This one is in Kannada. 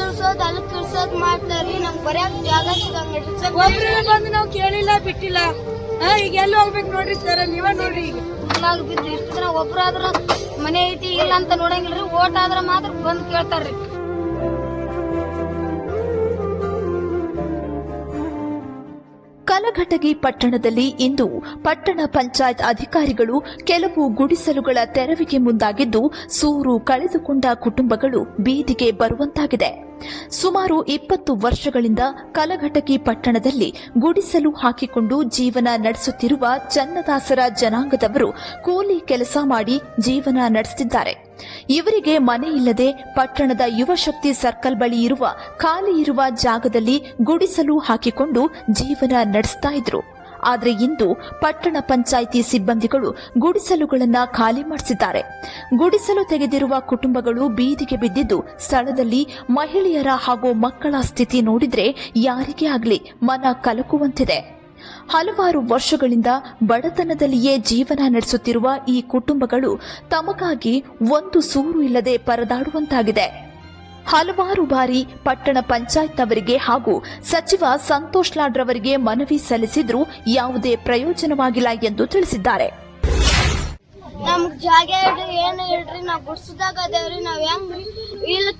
ಇಳ್ಸೋದ್ ಅಲ್ಲಿ ಇಳ್ಸೋದ್ ಮಾಡ್ತಾರ್ರಿ ನಮ್ಗ್ ಬರ್ಯಾಕ್ ಜಾಗ ಸಿಗಂಗಿಲ್ರಿ ಸರ್ ಒಬ್ರು ಬಂದು ನಾವು ಕೇಳಿಲ್ಲ ಬಿಟ್ಟಿಲ್ಲ. ಹಾ ಈಗ ಎಲ್ಲಿ ಹೋಗ್ಬೇಕು ನೋಡ್ರಿ ಸರ್ ನೀವ ನೋಡ್ರಿ. ಕುಂಡ್ಲಾಗ ಬಿದ್ದು ಇಷ್ಟ ದಿನ ಒಬ್ರಾದ್ರ ಮನೆ ಐತಿ ಇಲ್ಲ ಅಂತ ನೋಡಂಗಿಲ್ರಿ. ಓಟ್ ಆದ್ರ ಮಾತ್ರ ಬಂದ್ ಕೇಳ್ತಾರ್ರಿ. ಕಲಘಟಗಿ ಪಟ್ಟಣದಲ್ಲಿ ಇಂದು ಪಟ್ಟಣ ಪಂಚಾಯತ್ ಅಧಿಕಾರಿಗಳು ಕೆಲವು ಗುಡಿಸಲುಗಳ ತೆರವಿಗೆ ಮುಂದಾಗಿದ್ದು ಸೂರು ಕಳೆದುಕೊಂಡ ಕುಟುಂಬಗಳು ಬೀದಿಗೆ ಬರುವಂತಾಗಿದೆ. ಸುಮಾರು ಇಪ್ಪತ್ತು ವರ್ಷಗಳಿಂದ ಕಲಘಟಕಿ ಪಟ್ಟಣದಲ್ಲಿ ಗುಡಿಸಲು ಹಾಕಿಕೊಂಡು ಜೀವನ ನಡೆಸುತ್ತಿರುವ ಚನ್ನದಾಸರ ಜನಾಂಗದವರು ಕೂಲಿ ಕೆಲಸ ಮಾಡಿ ಜೀವನ ನಡೆಸುತ್ತಿದ್ದಾರೆ. ಇವರಿಗೆ ಮನೆ ಇಲ್ಲದೆ ಪಟ್ಟಣದ ಯುವಶಕ್ತಿ ಸರ್ಕಲ್ ಬಳಿ ಇರುವ ಖಾಲಿ ಇರುವ ಜಾಗದಲ್ಲಿ ಗುಡಿಸಲು ಹಾಕಿಕೊಂಡು ಜೀವನ ನಡೆಸ್ತಾ ಇದ್ರು. ಆದರೆ ಇಂದು ಪಟ್ಟಣ ಪಂಚಾಯಿತಿ ಸಿಬ್ಬಂದಿಗಳು ಗುಡಿಸಲುಗಳನ್ನು ಖಾಲಿ ಮಾಡಿಸಿದ್ದಾರೆ. ಗುಡಿಸಲು ತೆಗೆದಿರುವ ಕುಟುಂಬಗಳು ಬೀದಿಗೆ ಬಿದ್ದಿದ್ದು ಸ್ಥಳದಲ್ಲಿ ಮಹಿಳೆಯರ ಹಾಗೂ ಮಕ್ಕಳ ಸ್ಥಿತಿ ನೋಡಿದರೆ ಯಾರಿಗೇ ಆಗಲಿ ಮನ ಕಲಕುವಂತಿದೆ. ಹಲವಾರು ವರ್ಷಗಳಿಂದ ಬಡತನದಲ್ಲಿಯೇ ಜೀವನ ನಡೆಸುತ್ತಿರುವ ಈ ಕುಟುಂಬಗಳು ತಮಗಾಗಿ ಒಂದು ಸೂರು ಇಲ್ಲದೆ ಪರದಾಡುವಂತಾಗಿದೆ. ಹಲವಾರು ಬಾರಿ ಪಟ್ಟಣ ಪಂಚಾಯತ್ನವರಿಗೆ ಹಾಗೂ ಸಚಿವ ಸಂತೋಷ್ ಲಾಡ್ರವರಿಗೆ ಮನವಿ ಸಲ್ಲಿಸಿದ್ರೂ ಯಾವುದೇ ಪ್ರಯೋಜನವಾಗಿಲ್ಲ ಎಂದು ತಿಳಿಸಿದ್ದಾರೆ. ನಮ್ಗ್ ಜಾಗ ಹೇಳ್ರಿ ಏನು ಹೇಳ್ರಿ ನಾವು ಗುಡ್ಸದಾಗ ಅದೇವ್ರಿ, ನಾವು ಹೆಂಗ್ರಿ ಇಲ್ಲಕ್